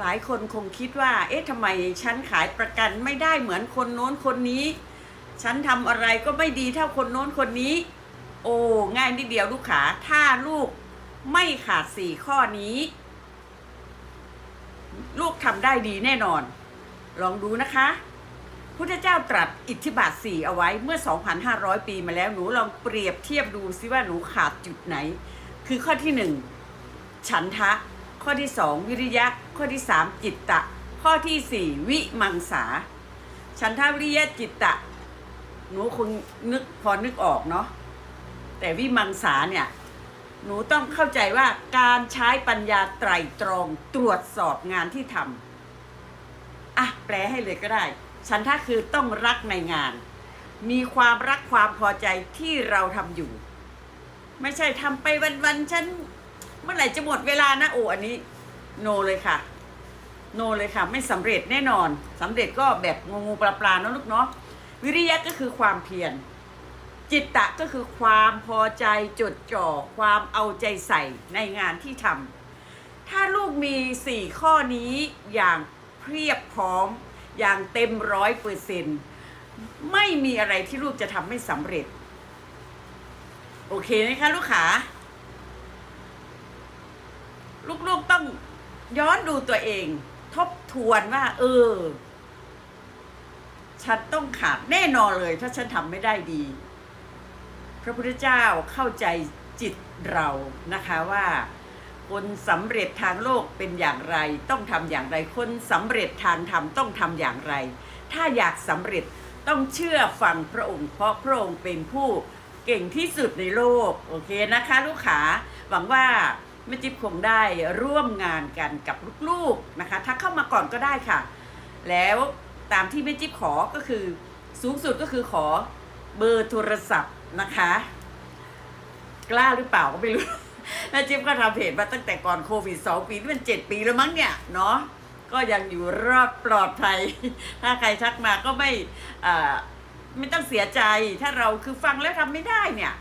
หลายคนคงคิดว่า เอ๊ะทำไมฉันขายประกันไม่ได้เหมือนคนโน้นคนนี้ ฉันทำอะไรก็ไม่ดีเท่าคนโน้นคนนี้ โอ้ง่ายนิดเดียวลูกขาถ้าลูกไม่ขาดสี่ข้อนี้ ลูกทำได้ดีแน่นอน ลองดูนะคะพุทธเจ้าตรัสอิทธิบาทสี่เอาไว้เมื่อ 2,500 ปีมาแล้วหนูลองเปรียบเทียบดูซิว่าหนูขาดจุดไหน คือข้อที่หนึ่งฉันทะ ข้อที่สองวิริยะ ข้อที่สามจิตตะ ข้อที่สี่วิมังสา ฉันทะวิริยะจิตตะ หนูคงนึกพอนึกออกเนาะแต่วิมังสาเนี่ยหนูต้องเข้าใจว่าการใช้ปัญญาไตรตรองตรวจสอบงานที่ทำอะแปลให้เลยก็ได้ ฉันถ้าคือต้องรักในงาน มีความรักความพอใจที่เราทำอยู่ ไม่ใช่ทำไปวันๆฉัน มื่อไหร่จะหมดเวลานะโอ้อันนี้ โนเลยค่ะ โนเลยค่ะ ไม่สำเร็จแน่นอนสำเร็จก็แบบงูงูปลาปลาเนอะลูกเนาะวิริยะก็คือความเพียรจิตตะก็คือความพอใจจดจ่อความเอาใจใส่ในงานที่ทำถ้าลูกมีสี่ข้อนี้อย่างเพียบพร้อมอย่างเต็มร้อยเปอร์เซ็นไม่มีอะไรที่ลูกจะทำไม่สำเร็จ โอเคไหมคะลูกขา ลูกๆต้องย้อนดูตัวเอง ทบทวนว่า เออ ฉันต้องขาดแน่นอนเลย ถ้าฉันทำไม่ได้ดี พระพุทธเจ้าเข้าใจจิตเรานะคะว่า คนสำเร็จทางโลกเป็นอย่างไร ต้องทำอย่างไร คนสำเร็จทางธรรมต้องทำอย่างไร ถ้าอยากสำเร็จต้องเชื่อฟังพระองค์ เพราะพระองค์เป็นผู้เก่งที่สุดในโลก โอเคนะคะ ลูกขาหวังว่า แม่จิ๊บคงได้ร่วมงานกันกับลูกๆนะคะถ้าเข้ามาก่อนก็ได้ค่ะ แล้วตามที่แม่จิ๊บขอก็คือสูงสุดก็คือขอเบอร์โทรศัพท์นะคะ กล้าหรือเปล่าก็ไม่รู้แม่จิ๊บก็ทำเพจมาตั้งแต่ก่อนโควิดสองปีนี่มันเจ็ดปีแล้วมั้งเนี่ยเนาะก็ยังอยู่รอดปลอดภัย ถ้าใครทักมาก็ไม่ไม่ต้องเสียใจ ถ้าเราคือฟังแล้วทำไม่ได้เนี่ย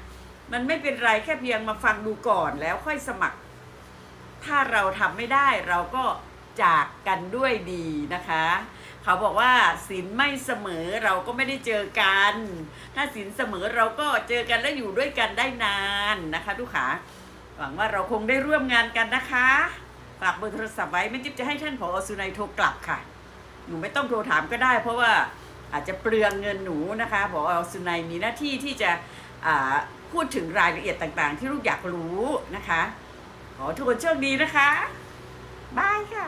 มันไม่เป็นไรแค่เพียงมาฟังดูก่อนแล้วค่อยสมัคร ถ้าเราทำไม่ได้เราก็จากกันด้วยดีนะคะ เขาบอกว่าศีลไม่เสมอเราก็ไม่ได้เจอกัน ถ้าศีลเสมอเราก็เจอกันและอยู่ด้วยกันได้นานนะคะทุกขาหวังว่าเราคงได้ร่วมงานกันนะคะฝากเบอร์โทรศัพท์ไว้ไม่จิ๊บจะให้ท่านผอสุนัยโทรกลับค่ะ หนูไม่ต้องโทรถามก็ได้ เพราะว่าอาจจะเปลืองเงินหนูนะคะผอสุนัยมีหน้าที่ที่จะพูดถึงรายละเอียดต่างๆ ที่ลูกอยากรู้นะคะ ขอทุกคนโชคดีนะคะ บายค่ะ